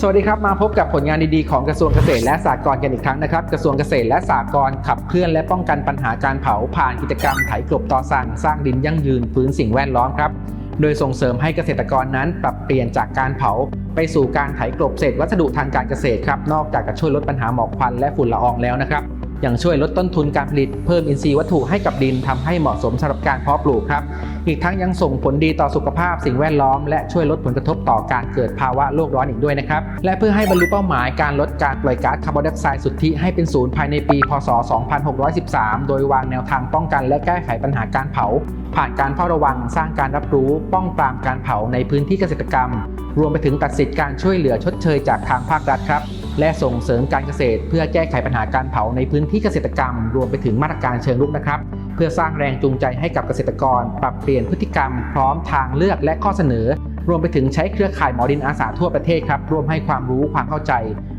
สวัสดีครับ มาพบกับผลงานดีๆของกระทรวงเกษตรและสหกรณ์กันอีกครั้งนะครับ กระทรวงเกษตรและสหกรณ์ขับเคลื่อนและป้องกันปัญหาการเผาผ่านกิจกรรมไถกลบต่อสั่งสร้างดินยั่งยืนฟื้นสิ่งแวดล้อมครับ โดยส่งเสริมให้เกษตรกรนั้นปรับเปลี่ยนจากการเผา ไปสู่การไถกลบเศษวัสดุทางการเกษตรครับ นอกจากจะช่วยลดปัญหาหมอกควันและฝุ่นละอองแล้วนะครับ ยังช่วยลดต้นทุนการผลิตเพิ่มอินทรีย์วัตถุให้กับดินทำให้เหมาะสมสำหรับการเพาะปลูกครับ อีกทั้งยังส่งผลดีต่อสุขภาพสิ่งแวดล้อม และช่วยลดผลกระทบต่อการเกิดภาวะโลกร้อนอีกด้วยนะครับ และเพื่อให้บรรลุเป้าหมายการลดการปล่อยก๊าซคาร์บอนไดออกไซด์สุทธิให้เป็นศูนย์ภายในปี พศ 2613 โดยวางแนวทางป้องกันและแก้ไขปัญหาการเผา ผ่านการเฝ้าระวังสร้างการรับรู้ ป้องปรามการเผาในพื้นที่เกษตรกรรม รวมไปถึงตัดสิทธิ์การช่วยเหลือชดเชยจากทางภาครัฐครับ และส่งเสริมการเกษตร เพื่อแก้ไขปัญหาการเผาในพื้นที่เกษตรกรรม รวมไปถึงมาตรการเชิงรุกนะครับ เพื่อสร้างแรงจูงใจให้กับเกษตรกร ปรับเปลี่ยนพฤติกรรม พร้อมทางเลือกและข้อเสนอ รวมไปถึงใช้เครือข่ายหมอดินอาสาทั่วประเทศครับร่วมให้ความรู้ความเข้าใจ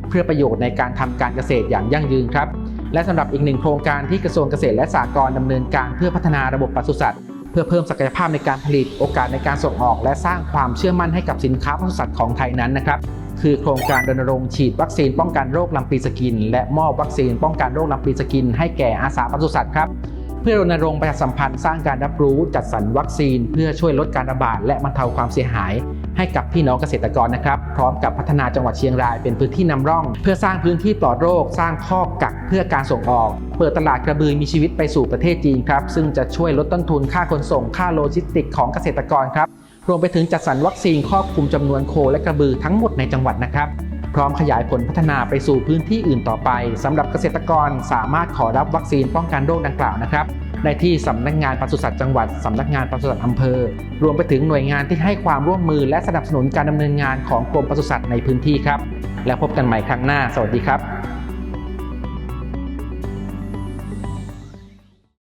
เพื่อประโยชน์ในการทำการเกษตรอย่างยั่งยืนครับและสำหรับอีกหนึ่งโครงการที่กระทรวงเกษตรและสหกรณ์ดำเนินการเพื่อพัฒนาระบบปศุสัตว์เพื่อเพิ่มศักยภาพในการผลิตโอกาสในการส่งออก และสร้างความเชื่อมั่นให้กับสินค้าปศุสัตว์ของไทยนั้นนะครับ คือโครงการรณรงค์ฉีดวัคซีนป้องกันโรคลำปีสกิน และมอบวัคซีนป้องกันโรคลำปีสกิน ให้แก่อาสาปศุสัตว์ครับเพื่อรณรงค์ประชาสัมพันธ์สร้างการรับรู้จัดสรรวัคซีน เพื่อช่วยลดการระบาดและบรรเทาความเสียหาย ให้กับพี่น้องเกษตรกรนะครับ พร้อมกับพัฒนาจังหวัดเชียงรายเป็นพื้นที่นำร่อง เพื่อสร้างพื้นที่ปลอดโรค สร้างข้อกักเพื่อการส่งออก เปิดตลาดกระบือมีชีวิตไปสู่ประเทศจีนครับซึ่งจะช่วยลดต้นทุนค่าขนส่งค่าโลจิสติกของเกษตรกรครับ รวมไปถึงจัดสรรวัคซีนครอบคลุมจำนวนโคและกระบือทั้งหมดในจังหวัดนะครับ พร้อมขยายผลพัฒนาไปสู่พื้นที่อื่นต่อไปสำหรับเกษตรกรสามารถขอรับวัคซีนป้องกันโรคดังกล่าวนะครับได้ที่สำนักงานปศุสัตว์จังหวัดสำนักงานปศุสัตว์อำเภอ รวมไปถึงหน่วยงานที่ให้ความร่วมมือและสนับสนุนการดำเนินงานของกรมปศุสัตว์ในพื้นที่ครับ แล้วพบกันใหม่ครั้งหน้า สวัสดีครับ